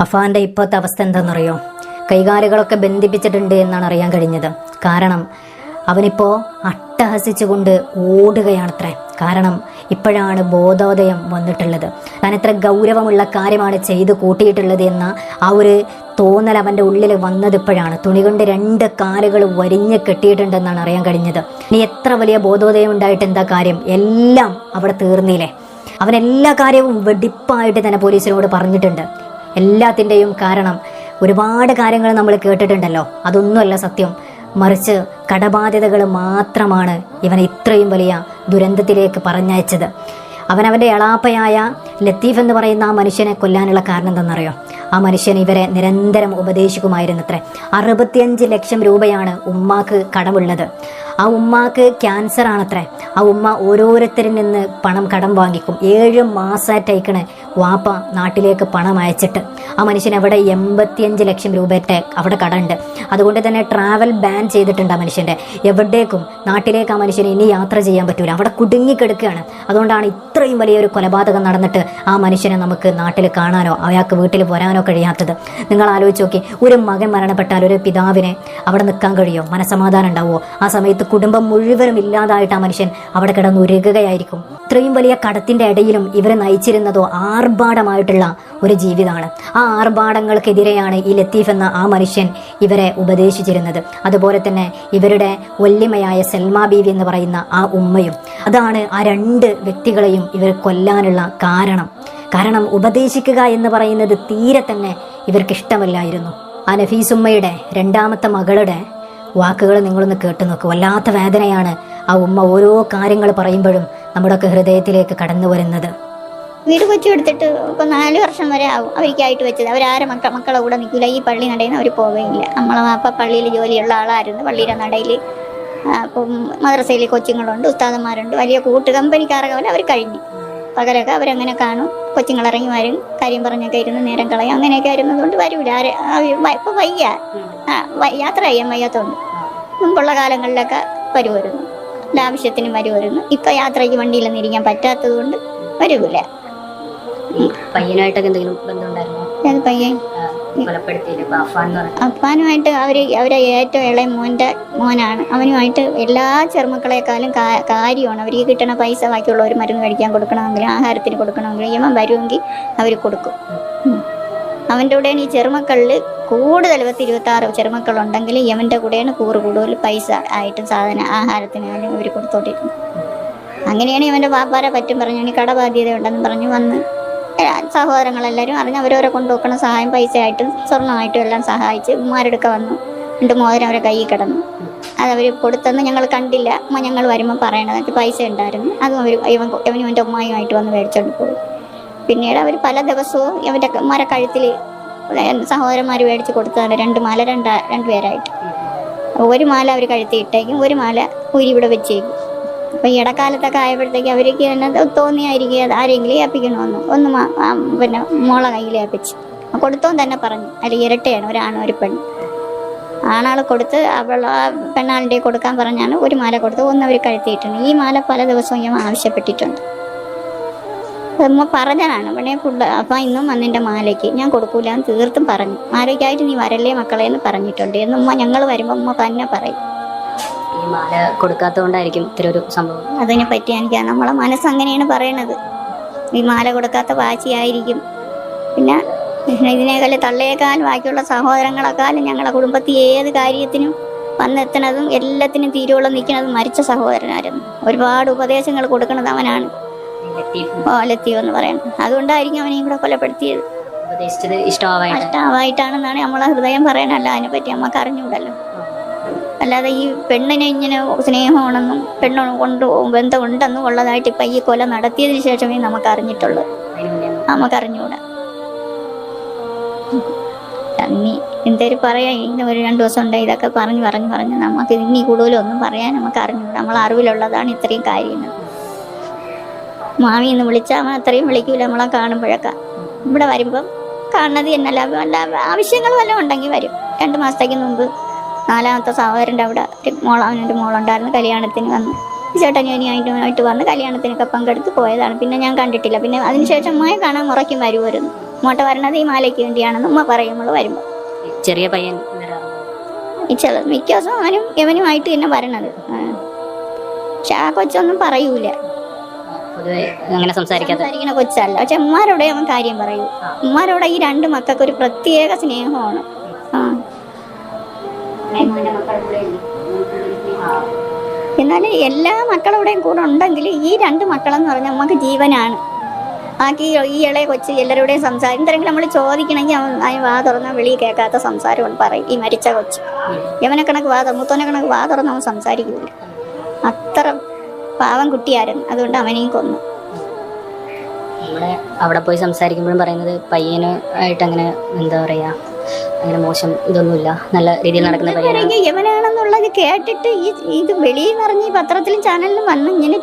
അഫാന്റെ ഇപ്പോഴത്തെ അവസ്ഥ എന്താണെന്നറിയോ? കൈകാലുകളൊക്കെ ബന്ധിപ്പിച്ചിട്ടുണ്ട് എന്നാണ് അറിയാൻ കഴിഞ്ഞത്. കാരണം അവനിപ്പോൾ അട്ടഹസിച്ചുകൊണ്ട് ഓടുകയാണത്രേ. കാരണം ഇപ്പോഴാണ് ബോധോദയം വന്നിട്ടുള്ളത്. താൻ എത്ര ഗൗരവമുള്ള കാര്യമാണ് ചെയ്തു കൂട്ടിയിട്ടുള്ളത് എന്ന ആ ഒരു തോന്നൽ അവന്റെ ഉള്ളിൽ വന്നത് ഇപ്പോഴാണ്. തുണി കൊണ്ട് രണ്ട് കാലുകൾ വരിഞ്ഞ് കെട്ടിയിട്ടുണ്ടെന്നാണ് അറിയാൻ കഴിഞ്ഞത്. ഇനി എത്ര വലിയ ബോധോദയം ഉണ്ടായിട്ട് എന്താ കാര്യം? എല്ലാം അവിടെ തീർന്നില്ലേ? അവൻ എല്ലാ കാര്യവും വെടിപ്പായിട്ട് തന്നെ പോലീസിനോട് പറഞ്ഞിട്ടുണ്ട്. എല്ലാത്തിന്റെയും കാരണം ഒരുപാട് കാര്യങ്ങൾ നമ്മൾ കേട്ടിട്ടുണ്ടല്ലോ. അതൊന്നുമല്ല സത്യം. മറിച്ച് കടബാധ്യതകൾ മാത്രമാണ് ഇവനെ ഇത്രയും വലിയ ദുരന്തത്തിലേക്ക് പറഞ്ഞയച്ചത്. അവൻ അവന്റെ എളാപ്പയായ ലത്തീഫ് എന്ന് പറയുന്ന ആ മനുഷ്യനെ കൊല്ലാനുള്ള കാരണം എന്തെന്നറിയോ ആ മനുഷ്യൻ ഇവരെ നിരന്തരം ഉപദേശിക്കുമായിരുന്നത്രേ. അറുപത്തിയഞ്ച് ലക്ഷം രൂപയാണ് ഉമ്മാക്ക് കടമുള്ളത്. ആ ഉമ്മാക്ക് ക്യാൻസർ ആണത്രേ. ആ ഉമ്മ ഓരോരുത്തരിൽ നിന്ന് പണം കടം വാങ്ങിക്കും. ഏഴ് മാസമായിട്ടേക്കണ് വാപ്പ നാട്ടിലേക്ക് പണം അയച്ചിട്ട് ആ മനുഷ്യൻ അവിടെ എൺപത്തിയഞ്ച് ലക്ഷം രൂപയുടെ അവിടെ കടമുണ്ട് അതുകൊണ്ട് തന്നെ ട്രാവൽ ബാൻ ചെയ്തിട്ടുണ്ട് ആ മനുഷ്യന്റെ എവിടേക്കും നാട്ടിലേക്ക് ആ മനുഷ്യന് ഇനി യാത്ര ചെയ്യാൻ പറ്റൂല. അവിടെ കുടുങ്ങിക്കിടക്കുകയാണ് അതുകൊണ്ടാണ് ഇത്രയും വലിയൊരു കൊലപാതകം നടന്നിട്ട് ആ മനുഷ്യനെ നമുക്ക് നാട്ടിൽ കാണാനോ അയാൾക്ക് വീട്ടിൽ വരാനോ കഴിയാത്തത്. നിങ്ങൾ ആലോചിച്ച് നോക്കി ഒരു മകൻ മരണപ്പെട്ടാൽ ഒരു പിതാവിനെ അവിടെ നിൽക്കാൻ കഴിയുമോ മനസമാധാനം ഉണ്ടാവുമോ? ആ സമയത്ത് കുടുംബം മുഴുവനും ഇല്ലാതായിട്ട് ആ മനുഷ്യൻ അവിടെ കിടന്ന് ഉരുകുകയായിരിക്കും. ഇത്രയും വലിയ കടത്തിന്റെ ഇടയിലും ഇവരെ നയിച്ചിരുന്നതോ ആർഭാടമായിട്ടുള്ള ഒരു ജീവിതമാണ്. ആ ആർഭാടങ്ങൾക്കെതിരെയാണ് ഈ ലത്തീഫ് എന്ന ആ മനുഷ്യൻ ഇവരെ ഉപദേശിച്ചിരുന്നത്. അതുപോലെ തന്നെ ഇവരുടെ വല്യമയായ സൽമാ ബീവി എന്ന് പറയുന്ന ആ ഉമ്മയും അതാണ് ആ രണ്ട് വ്യക്തികളെയും ഇവർ കൊല്ലാനുള്ള കാരണം. കാരണം ഉപദേശിക്കുക എന്ന് പറയുന്നത് തീരെ തന്നെ ഇവർക്ക് ഇഷ്ടമല്ലായിരുന്നു ആ നഫീസുമ്മയുടെ രണ്ടാമത്തെ മകളുടെ വാക്കുകൾ നിങ്ങളൊന്ന് കേട്ടു നോക്ക് വല്ലാത്ത വേദനയാണ് ആ ഉമ്മ ഓരോ കാര്യങ്ങൾ പറയുമ്പോഴും നമ്മുടെയൊക്കെ ഹൃദയത്തിലേക്ക് കടന്നു വരുന്നത്. വീട് കൊച്ചു എടുത്തിട്ട് ഇപ്പൊ നാല് വർഷം വരെ ആവും അവർക്കായിട്ട് വെച്ചത്. അവരാരെ മക്ക മക്കളെ കൂടെ നിൽക്കില്ല ഈ പള്ളി നടയിൽ അവർ പോവുകയില്ല നമ്മളെ വാപ്പ പള്ളിയിൽ ജോലിയുള്ള ആളായിരുന്നു. പള്ളിയുടെ നടയിൽ അപ്പം മദ്രസയിൽ കൊച്ചുങ്ങളുണ്ട് ഉസ്താദന്മാരുണ്ട് വലിയ കൂട്ട് കമ്പനിക്കാരൊക്കെ പോലെ അവർ കഴിഞ്ഞു. പകരമൊക്കെ അവരങ്ങനെ കാണും. കൊച്ചുങ്ങൾ ഇറങ്ങി വരും കാര്യം പറഞ്ഞൊക്കെ ഇരുന്ന് നേരം കളയും. അങ്ങനെയൊക്കെ ആയിരുന്നതുകൊണ്ട് വരൂല. ആരെ ഇപ്പൊ വയ്യ. യാത്ര ചെയ്യാൻ വയ്യാത്തതുകൊണ്ട് മുമ്പുള്ള കാലങ്ങളിലൊക്കെ വരുമായിരുന്നു ആവശ്യത്തിനും വരുമായിരുന്നു ഇപ്പൊ യാത്രയ്ക്ക് വണ്ടിയിലൊന്നും ഇരിക്കാൻ പറ്റാത്തത് കൊണ്ട് വരൂല പയ്യനായിട്ടൊക്കെ എന്തെങ്കിലും ബന്ധമുണ്ടായിരുന്നു? പയ്യൻ? അപ്പാനുമായിട്ട് അവർ അവരെ ഏറ്റവും ഇളയ മോന്റെ മോനാണ്. അവനുമായിട്ട് എല്ലാ ചെറുമക്കളെക്കാളും കാര്യമാണ്. അവർക്ക് കിട്ടണ പൈസ ബാക്കിയുള്ളവർ മരുന്ന് കഴിക്കാൻ കൊടുക്കണമെങ്കിലും ആഹാരത്തിന് കൊടുക്കണമെങ്കിലും യമൻ വരുമെങ്കിൽ അവർ കൊടുക്കും. അവന്റെ കൂടെയാണ് ഈ ചെറുമക്കളിൽ കൂടുതൽ പത്ത് ഇരുപത്തി ആറ് ചെറുമക്കളുണ്ടെങ്കിൽ യമന്റെ കൂടെയാണ് കൂറ് കൂടുതൽ പൈസ ആയിട്ടും സാധന ആഹാരത്തിന് ഇവർ കൊടുത്തോണ്ടിരുന്നത്. അങ്ങനെയാണ് ഇവന്റെ പാപ്പാരെ പറ്റും പറഞ്ഞു ഇനി കടബാധ്യത ഉണ്ടെന്ന് പറഞ്ഞു വന്ന് സഹോദരങ്ങളെല്ലാവരും അറിഞ്ഞ് അവരവരെ കൊണ്ടുവെക്കണ സഹായം പൈസ ആയിട്ടും സ്വർണമായിട്ടും എല്ലാം സഹായിച്ച് ഉമ്മാരെടുക്കെ വന്നു. രണ്ട് മോതിരം അവരെ കയ്യിൽ കിടന്നു. അത് അവർ കൊടുത്തെന്ന് ഞങ്ങൾ കണ്ടില്ല. ഉമ്മ ഞങ്ങൾ വരുമ്പോൾ പറയണത് പൈസ ഉണ്ടായിരുന്നു. അതും അവർ ഇവൻ ഇവനും ഇവന്റെ ഉമ്മായുമായിട്ട് വന്ന് മേടിച്ചോണ്ട് പോയി. പിന്നീട് അവർ പല ദിവസവും ഇവന്റെ ഉമ്മാരെ കഴുത്തിൽ സഹോദരന്മാർ മേടിച്ച് കൊടുത്തതാണ്. രണ്ട് മാല രണ്ട് പേരായിട്ട്. ഒരു മാല അവർ കഴുത്തിയിട്ടേക്കും ഒരു മാല കുരി ഇവിടെ വെച്ചേക്കും. അപ്പം ഈ ഇടക്കാലത്തൊക്കെ ആയപ്പോഴത്തേക്ക് അവർക്ക് തന്നെ തോന്നിയായിരിക്കും ആരെങ്കിലും ഏൽപ്പിക്കണമെന്ന്. ഒന്ന് പിന്നെ മോളെ കയ്യിൽ ഏൽപ്പിച്ച്. കൊടുത്തോൻ തന്നെ പറഞ്ഞു. അതിൽ ഇരട്ടയാണ്. ഒരാണും ഒരു പെണ്ണ്. ആണാൾ കൊടുത്ത് അവൾ ആ പെണ്ണാളിന്റെ കൊടുക്കാൻ പറഞ്ഞാണ് ഒരു മാല കൊടുത്ത് ഒന്ന് അവർ കഴുത്തിയിട്ടുണ്ട്. ഈ മാല പല ദിവസവും ഞാൻ ആവശ്യപ്പെട്ടിട്ടുണ്ട്. ഉമ്മ പറഞ്ഞതാണ് പിന്നെ ഫുഡ് അപ്പം ഇന്നും വന്നിന്റെ മാലയ്ക്ക്. ഞാൻ കൊടുക്കൂല എന്ന് തീർത്തും പറഞ്ഞു. മാലയ്ക്കായിട്ട് നീ വരല്ലേ മക്കളെ എന്ന് പറഞ്ഞിട്ടുണ്ട്. എന്ന് ഉമ്മ ഞങ്ങൾ വരുമ്പോൾ ഉമ്മ തന്നെ പറയും. ഈ മാല കൊടുക്കാത്തതുകൊണ്ടായിരിക്കും ഇത്ര ഒരു സംഭവം. അതിനെ പറ്റി എനിക്ക് നമ്മളെ മനസ്സ് അങ്ങനെയാണ് പറയണത്. ഈ മാല കൊടുക്കാത്ത വാശിയായിരിക്കും പിന്നെ ഇതിനേക്കാൾ തള്ളയേക്കാൾ ബാക്കിയുള്ള സഹോദരങ്ങളെക്കാളും ഞങ്ങളുടെ കുടുംബത്തിൽ ഏത് കാര്യത്തിനും വന്നെത്തണതും എല്ലാത്തിനും തീരുവോളം നിൽക്കുന്നതും മരിച്ച സഹോദരനായിരുന്നു. ഒരുപാട് ഉപദേശങ്ങൾ കൊടുക്കണത് അവനാണ്. ഓ ലത്തീവ് എന്ന് പറയുന്നത് അതുകൊണ്ടായിരിക്കും അവനെയും കൂടെ കൊലപ്പെടുത്തിയത്. നഷ്ടമായിട്ടാണെന്നാണ് നമ്മളെ ഹൃദയം പറയണല്ല അതിനെപ്പറ്റി നമ്മക്ക് അറിഞ്ഞൂടല്ലോ. അല്ലാതെ ഈ പെണ്ണിനെ ഇങ്ങനെ സ്നേഹമാണെന്നും പെണ്ണു കൊണ്ട് ബന്ധം ഉണ്ടെന്നും ഉള്ളതായിട്ട് ഇപ്പൊ ഈ കൊല നടത്തിയതിന് ശേഷമേ നമുക്ക് അറിഞ്ഞിട്ടുള്ളൂ. നമുക്ക് അറിഞ്ഞൂടാ. ഇനി എന്തേലും പറയാ? ഇന്ന് ഒരു രണ്ടു ദിവസം ഉണ്ട് ഇതൊക്കെ പറഞ്ഞു പറഞ്ഞു പറഞ്ഞു നമുക്ക് ഇനി കൂടുതലൊന്നും പറയാൻ നമുക്ക് അറിഞ്ഞൂടാ. നമ്മൾ അറിവിലുള്ളതാണ് ഇത്രയും കാര്യങ്ങൾ. മാമി എന്ന് വിളിച്ചാൽ അത്രയും വിളിക്കൂല നമ്മളെ കാണുമ്പോഴൊക്കെ. ഇവിടെ വരുമ്പം കാണുന്നത് എന്നല്ല വല്ല ആവശ്യങ്ങൾ വല്ലതും ഉണ്ടെങ്കിൽ വരും. രണ്ട് മാസത്തേക്ക് മുമ്പ് നാലാമത്തെ സഹോദരന്റെ അവിടെ ഒരു മോൾ അവനൊരു മോളുണ്ടായിരുന്നു കല്യാണത്തിന് വന്ന്. ചേട്ടനിയനിയായിട്ടുമായിട്ട് വന്ന് കല്യാണത്തിനൊക്കെ പങ്കെടുത്ത് പോയതാണ്. പിന്നെ ഞാൻ കണ്ടിട്ടില്ല. പിന്നെ അതിനുശേഷം മായ കാണാൻ മുറയ്ക്കും വരുമായിരുന്നു. ഇങ്ങോട്ട് വരണത് ഈ മാലയ്ക്ക് വേണ്ടിയാണെന്ന് ഉമ്മ പറയും നമ്മൾ വരുമ്പോൾ ചെറിയ പയ്യൻ ചില മിക്ക ദിവസം അവനും യവനുമായിട്ട് തന്നെ വരണത്. പക്ഷെ ആ കൊച്ചൊന്നും പറയൂല. അങ്ങനെ സംസാരിക്കാത്ത സംസാരിക്കുന്ന കൊച്ചല്ല. പക്ഷെ ഉമ്മാരോടെ അവൻ കാര്യം പറയൂ. ഉമ്മാരോടെ ഈ രണ്ട് മക്കൾക്ക് ഒരു പ്രത്യേക സ്നേഹമാണ്. എന്നാൽ എല്ലാ മക്കളുടെയും കൂടെ ഉണ്ടെങ്കിൽ ഈ രണ്ട് മക്കളെന്ന് പറഞ്ഞാൽ നമുക്ക് ജീവനാണ്. ബാക്കി ഈ ഇളയ കൊച്ച് എല്ലാവരുടെയും സംസാരം. എന്തെങ്കിലും നമ്മൾ ചോദിക്കണമെങ്കിൽ അവൻ അതിന് വാ തുറന്ന വെളിയിൽ കേൾക്കാത്ത സംസാരം അവൻ പറയും. ഈ മരിച്ച കൊച്ച്. യവനെ കണക്ക് വാ മൂത്തോനെ കണക്ക് വാ തുറന്ന് അവൻ സംസാരിക്കില്ല. അത്ര പാവം കുട്ടിയായിരുന്നു അതുകൊണ്ട് അവനെയും കൊന്നു. നമ്മുടെ അവിടെ പോയി സംസാരിക്കുമ്പോഴും പറയുന്നത് പയ്യന് ആയിട്ട് അങ്ങനെ എന്താ പറയാ അങ്ങനെ മോശം ഇതൊന്നുമില്ല. നല്ല രീതിയിൽ നടക്കുന്ന പയ്യനാണ്. യവനാണെന്നുള്ളത് കേട്ടിട്ട് ഈ ഇത് വെളിയിൽ നിറഞ്ഞ് ഈ പത്രത്തിലും ചാനലിലും വന്ന് ഇങ്ങനെ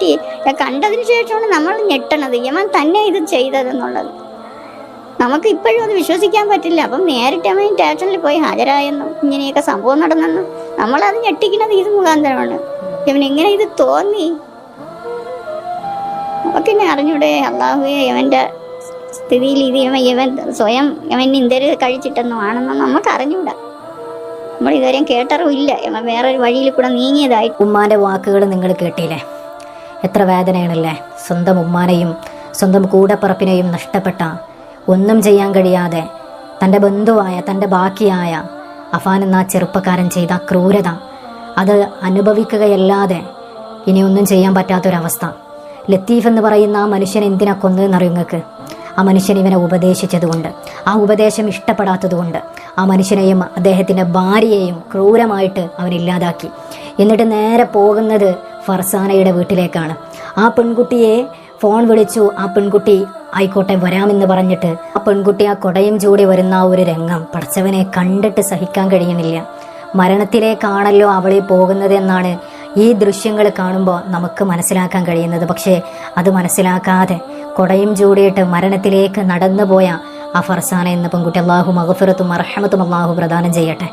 കണ്ടതിന് ശേഷമാണ് നമ്മൾ ഞെട്ടണത്. യമൻ തന്നെ ഇത് ചെയ്തതെന്നുള്ളത്. നമുക്ക് ഇപ്പോഴും അത് വിശ്വസിക്കാൻ പറ്റില്ല. അപ്പം നേരിട്ട് അവൻ സ്റ്റേഷനിൽ പോയി ഹാജരായെന്നും ഇങ്ങനെയൊക്കെ സംഭവം നടന്നെന്നും നമ്മളത് ഞെട്ടിക്കുന്നത് ഇത് മുഖാന്തരമാണ്. എങ്ങനെ ഇത് തോന്നി? നമുക്കിന്നെ അറിഞ്ഞൂടെ. അള്ളാഹുവെ ഇവന്റെ സ്ഥിതിയിൽ ഇത് ഇവൻ സ്വയം ഇവൻ ഇന്ത്യര് കഴിച്ചിട്ടൊന്നും ആണെന്ന് നമുക്ക് അറിഞ്ഞൂടാ. നമ്മൾ ഇതുവരെയും കേട്ടറിവില്ല ഇവൻ വേറൊരു വഴിയിൽ കൂടെ നീങ്ങിയതായി. ഉമ്മാന്റെ വാക്കുകൾ നിങ്ങൾ കേട്ടില്ലേ? എത്ര വേദനയാണല്ലേ? സ്വന്തം ഉമ്മാനെയും സ്വന്തം കൂടപ്പറപ്പിനെയും നഷ്ടപ്പെട്ട ഒന്നും ചെയ്യാൻ കഴിയാതെ തന്റെ ബന്ധുവായ തന്റെ ബാക്കിയായ അഫാൻ എന്ന ചെറുപ്പക്കാരൻ ചെയ്ത ക്രൂരത. അത് അനുഭവിക്കുകയല്ലാതെ ഇനി ഒന്നും ചെയ്യാൻ പറ്റാത്തൊരവസ്ഥ. ലത്തീഫ് എന്ന് പറയുന്ന ആ മനുഷ്യൻ എന്തിനാ കൊന്നതെന്നറിയും നിങ്ങൾക്ക്? ആ മനുഷ്യൻ ഇവനെ ഉപദേശിച്ചതുകൊണ്ട് ആ ഉപദേശം ഇഷ്ടപ്പെടാത്തതുകൊണ്ട് ആ മനുഷ്യനെയും അദ്ദേഹത്തിന്റെ ഭാര്യയെയും ക്രൂരമായിട്ട് അവൻ ഇല്ലാതാക്കി. എന്നിട്ട് നേരെ പോകുന്നത് ഫർസാനയുടെ വീട്ടിലേക്കാണ്. ആ പെൺകുട്ടിയെ ഫോൺ വിളിച്ചു ആ പെൺകുട്ടി ആയിക്കോട്ടെ വരാമെന്ന് പറഞ്ഞിട്ട് ആ പെൺകുട്ടി ആ കൊടയും ചൂടി വരുന്ന ആ ഒരു രംഗം പടച്ചവനെ കണ്ടിട്ട് സഹിക്കാൻ കഴിയുന്നില്ല. മരണത്തിലേക്കാണല്ലോ അവളെ പോകുന്നത് എന്നാണ് ഈ ദൃശ്യങ്ങൾ കാണുമ്പോൾ നമുക്ക് മനസ്സിലാക്കാൻ കഴിയുന്നത് പക്ഷേ അത് മനസ്സിലാക്കാതെ കൊടയും ചൂടിയിട്ട് മരണത്തിലേക്ക് നടന്നുപോയ ആ ഫർസാന എന്ന പെൺകുട്ടി അള്ളാഹു മഹഫിറത്തും അർഹമത്തും അള്ളാഹു പ്രദാനം ചെയ്യട്ടെ.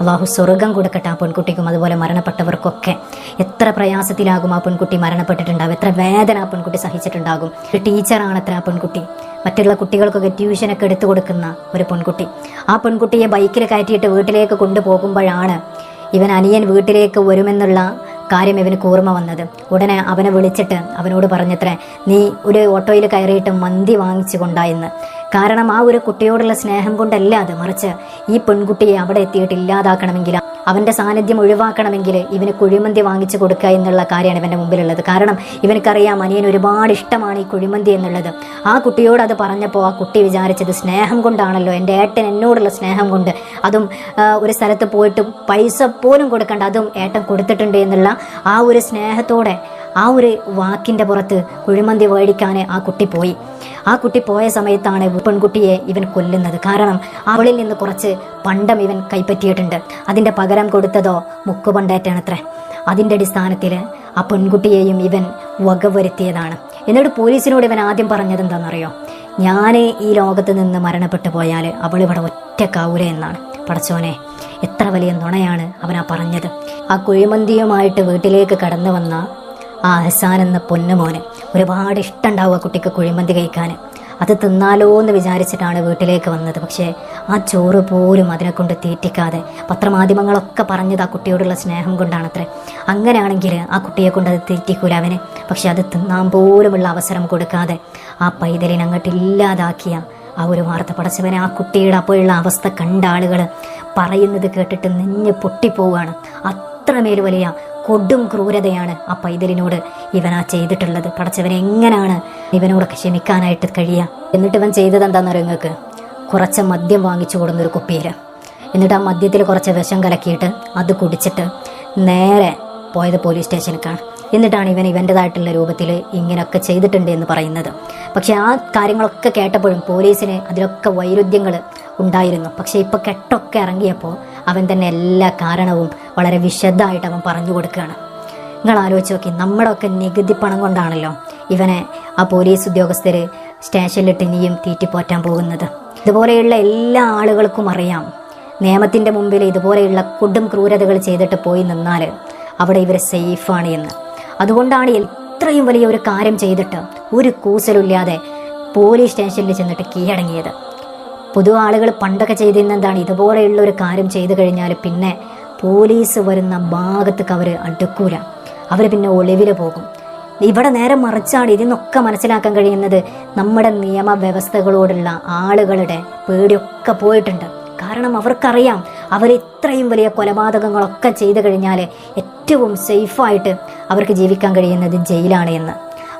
അള്ളാഹു സ്വർഗം കൊടുക്കട്ടെ ആ പെൺകുട്ടിക്കും അതുപോലെ മരണപ്പെട്ടവർക്കൊക്കെ. എത്ര പ്രയാസത്തിലാകും ആ പെൺകുട്ടി മരണപ്പെട്ടിട്ടുണ്ടാകും എത്ര വേദന ആ പെൺകുട്ടി സഹിച്ചിട്ടുണ്ടാകും? ഒരു ടീച്ചറാണ് അത്ര ആ പെൺകുട്ടി. മറ്റുള്ള കുട്ടികൾക്കൊക്കെ ട്യൂഷനൊക്കെ എടുത്തു കൊടുക്കുന്ന ഒരു പെൺകുട്ടി. ആ പെൺകുട്ടിയെ ബൈക്കിൽ കയറ്റിയിട്ട് വീട്ടിലേക്ക് കൊണ്ടുപോകുമ്പോഴാണ് ഇവൻ അനിയൻ വീട്ടിലേക്ക് വരുമെന്നുള്ള കാര്യം ഇവന് കൂർമ്മ വന്നത്. ഉടനെ അവനെ വിളിച്ചിട്ട് അവനോട് പറഞ്ഞത്രേ നീ ഒരു ഓട്ടോയിൽ കയറിയിട്ട് മന്തി വാങ്ങിച്ചു കൊണ്ടായെന്ന് കാരണം ആ ഒരു കുട്ടിയോടുള്ള സ്നേഹം കൊണ്ടല്ല അത്. മറിച്ച് ഈ പെൺകുട്ടിയെ അവിടെ എത്തിയിട്ട് ഇല്ലാതാക്കണമെങ്കിൽ അവന്റെ സാന്നിധ്യം ഒഴിവാക്കണമെങ്കിൽ ഇവന് കുഴിമന്തി വാങ്ങിച്ചു കൊടുക്കുക എന്നുള്ള കാര്യമാണ് ഇവന്റെ മുമ്പിലുള്ളത്. കാരണം ഇവനക്കറിയാം അനിയൻ ഒരുപാട് ഇഷ്ടമാണ് ഈ കുഴിമന്തി എന്നുള്ളത്. ആ കുട്ടിയോട് അത് പറഞ്ഞപ്പോൾ ആ കുട്ടി വിചാരിച്ചത് സ്നേഹം കൊണ്ടാണല്ലോ. എന്റെ ഏട്ടൻ എന്നോടുള്ള സ്നേഹം കൊണ്ട്. അതും ഒരു സ്ഥലത്ത് പോയിട്ട് പൈസ പോലും കൊടുക്കണ്ട. അതും ഏട്ടൻ കൊടുത്തിട്ടുണ്ട് എന്നുള്ള ആ ഒരു സ്നേഹത്തോടെ ആ ഒരു വാക്കിന്റെ പുറത്ത് കുഴിമന്തി മേടിക്കാൻ ആ കുട്ടി പോയി. ആ കുട്ടി പോയ സമയത്താണ് പെൺകുട്ടിയെ ഇവൻ കൊല്ലുന്നത്. കാരണം അവളിൽ നിന്ന് കുറച്ച് പണ്ടം ഇവൻ കൈപ്പറ്റിയിട്ടുണ്ട്. അതിന്റെ പകരം കൊടുത്തതോ മുക്കുപണ്ടേറ്റാണത്രേ അതിന്റെ അടിസ്ഥാനത്തിൽ ആ പെൺകുട്ടിയെയും ഇവൻ വകവരുത്തിയതാണ്. എന്നിട്ട് പോലീസിനോട് ഇവൻ ആദ്യം പറഞ്ഞത് എന്താണെന്നറിയോ? ഞാൻ ഈ ലോകത്ത് നിന്ന് മരണപ്പെട്ടു പോയാൽ അവൾ ഇവിടെ ഒറ്റക്കാവൂല എന്നാണ്. പടച്ചോനെ എത്ര വലിയ നുണയാണ് അവനാ പറഞ്ഞത്. ആ കുഴിമന്തിയുമായിട്ട് വീട്ടിലേക്ക് കടന്നു വന്ന ആ അഹസാൻ എന്ന പൊന്നുമോന് ഒരുപാട് ഇഷ്ടമുണ്ടാവും ആ കുട്ടിക്ക് കുഴിമന്തി കഴിക്കാൻ. അത് തിന്നാലോ എന്ന് വിചാരിച്ചിട്ടാണ് വീട്ടിലേക്ക് വന്നത്. പക്ഷേ ആ ചോറ് പോലും അതിനെ കൊണ്ട് തീറ്റിക്കാതെ പത്രമാധ്യമങ്ങളൊക്കെ പറഞ്ഞത് ആ കുട്ടിയോടുള്ള സ്നേഹം കൊണ്ടാണത്രേ. അങ്ങനെയാണെങ്കിൽ ആ കുട്ടിയെ കൊണ്ട് അത് തീറ്റിക്കൂല അവന്. പക്ഷെ അത് തിന്നാൻ പോലുമുള്ള അവസരം കൊടുക്കാതെ ആ പൈതലിനെ അങ്ങോട്ട് ഇല്ലാതാക്കിയ ആ ഒരു വാർത്ത പടച്ചവനെ ആ കുട്ടിയുടെ അപ്പോഴുള്ള അവസ്ഥ കണ്ട ആളുകൾ പറയുന്നത് കേട്ടിട്ട് നിഞ്ഞ് പൊട്ടിപ്പോവുകയാണ് അത്രമേൽ വലിയ കൊടും ക്രൂരതയാണ് ആ പൈതലിനോട് ഇവനാ ചെയ്തിട്ടുള്ളത്. പടച്ചവനെങ്ങനാണ് ഇവനോടൊക്കെ ക്ഷമിക്കാനായിട്ട് കഴിയുക എന്നിട്ട് ഇവൻ ചെയ്തത് എന്താണെന്ന് നിങ്ങൾക്ക്? കുറച്ച് മദ്യം വാങ്ങിച്ചു കൊടുന്നൊരു കുപ്പിയിൽ എന്നിട്ട് ആ മദ്യത്തിൽ കുറച്ച് വിഷം കലക്കിയിട്ട് അത് കുടിച്ചിട്ട് നേരെ പോയത് പോലീസ് സ്റ്റേഷനിലേക്കാണ്. എന്നിട്ടാണ് ഇവൻ ഇവന്റെതായിട്ടുള്ള രൂപത്തിൽ ഇങ്ങനെയൊക്കെ ചെയ്തിട്ടുണ്ട് എന്ന് പറയുന്നത്. പക്ഷെ ആ കാര്യങ്ങളൊക്കെ കേട്ടപ്പോഴും പോലീസിന് അതിലൊക്കെ വൈരുദ്ധ്യങ്ങൾ ഉണ്ടായിരുന്നു. പക്ഷേ ഇപ്പോൾ കെട്ടൊക്കെ ഇറങ്ങിയപ്പോൾ അവൻ തന്നെ എല്ലാ കാരണവും വളരെ വിശദമായിട്ട് അവൻ പറഞ്ഞു കൊടുക്കുകയാണ്. നിങ്ങൾ ആലോചിച്ച് നോക്കി നമ്മുടെ ഒക്കെ നികുതി പണം കൊണ്ടാണല്ലോ ഇവനെ ആ പോലീസ് ഉദ്യോഗസ്ഥർ സ്റ്റേഷനിലിട്ട് ഇനിയും തീറ്റിപ്പോറ്റാൻ പോകുന്നത്. ഇതുപോലെയുള്ള എല്ലാ ആളുകൾക്കും അറിയാം നിയമത്തിന്റെ മുമ്പിൽ ഇതുപോലെയുള്ള കൊടും ക്രൂരതകൾ ചെയ്തിട്ട് പോയി നിന്നാൽ അവിടെ ഇവർ സേഫാണ് എന്ന്. അതുകൊണ്ടാണ് ഇത്രയും വലിയ ഒരു കാര്യം ചെയ്തിട്ട് ഒരു കൂസലില്ലാതെ പോലീസ് സ്റ്റേഷനിൽ ചെന്നിട്ട് കീഴടങ്ങിയത്. പൊതു ആളുകൾ പണ്ടൊക്കെ ചെയ്തിരുന്ന എന്താണ് ഇതുപോലെയുള്ള ഒരു കാര്യം ചെയ്തു കഴിഞ്ഞാൽ പിന്നെ പോലീസ് വരുന്ന ഭാഗത്തേക്ക് അവർ അടുക്കൂല. അവർ പിന്നെ ഒളിവിൽ പോകും. ഇവിടെ നേരെ മറിച്ചാണ് ഇതിനൊക്കെ മനസ്സിലാക്കാൻ കഴിയുന്നത് നമ്മുടെ നിയമവ്യവസ്ഥകളോടുള്ള ആളുകളുടെ പേടിയൊക്കെ പോയിട്ടുണ്ട്. കാരണം അവർക്കറിയാം അവർ ഇത്രയും വലിയ കൊലപാതകങ്ങളൊക്കെ ചെയ്തു കഴിഞ്ഞാൽ ഏറ്റവും സേഫായിട്ട് അവർക്ക് ജീവിക്കാൻ കഴിയുന്നത് ജയിലാണ് എന്ന്.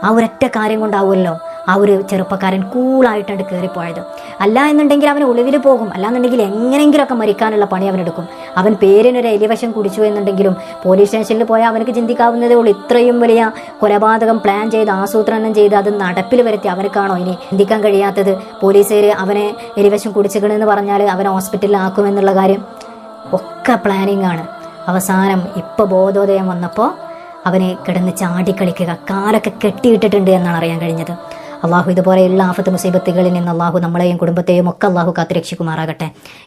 ആ ഒരൊറ്റ കാര്യം കൊണ്ടാവുമല്ലോ. ആ ഒരു ചെറുപ്പക്കാരൻ കൂളായിട്ടാണ് കയറിപ്പോയത് അല്ല എന്നുണ്ടെങ്കിൽ അവൻ ഒളിവിൽ പോകും. അല്ലാന്നുണ്ടെങ്കിൽ എങ്ങനെയെങ്കിലുമൊക്കെ മരിക്കാനുള്ള പണി അവനെടുക്കും അവൻ പേരിനൊരു എലിവശം കുടിച്ചു എന്നുണ്ടെങ്കിലും പോലീസ് സ്റ്റേഷനിൽ പോയാൽ അവനക്ക് ചിന്തിക്കാവുന്നതേ ഉള്ളൂ. ഇത്രയും വലിയ കൊലപാതകം പ്ലാൻ ചെയ്ത് ആസൂത്രണം ചെയ്ത് അത് നടപ്പിൽ വരുത്തി അവനക്കാണോ ഇനി ചിന്തിക്കാൻ കഴിയാത്തത്? പോലീസുകാർ അവനെ എലിവശം കുടിച്ചുകണെന്ന് പറഞ്ഞാൽ അവനെ ഹോസ്പിറ്റലിലാക്കുമെന്നുള്ള കാര്യം ഒക്കെ പ്ലാനിങ് ആണ്. അവസാനം ഇപ്പോൾ ബോധോദയം വന്നപ്പോൾ അവനെ കിടന്ന് ചാടിക്കളിക്കുക കാലൊക്കെ കെട്ടിയിട്ടിട്ടുണ്ട് എന്നാണ് അറിയാൻ കഴിഞ്ഞത്. അള്ളാഹു ഇതുപോലെയുള്ള ആഫത്ത് മുസീബത്തുകളിൽ നിന്ന് അള്ളാഹു നമ്മളെയും കുടുംബത്തെയും ഒക്കെ അള്ളാഹു കാത്തുരക്ഷിക്കുമാറാകട്ടെ.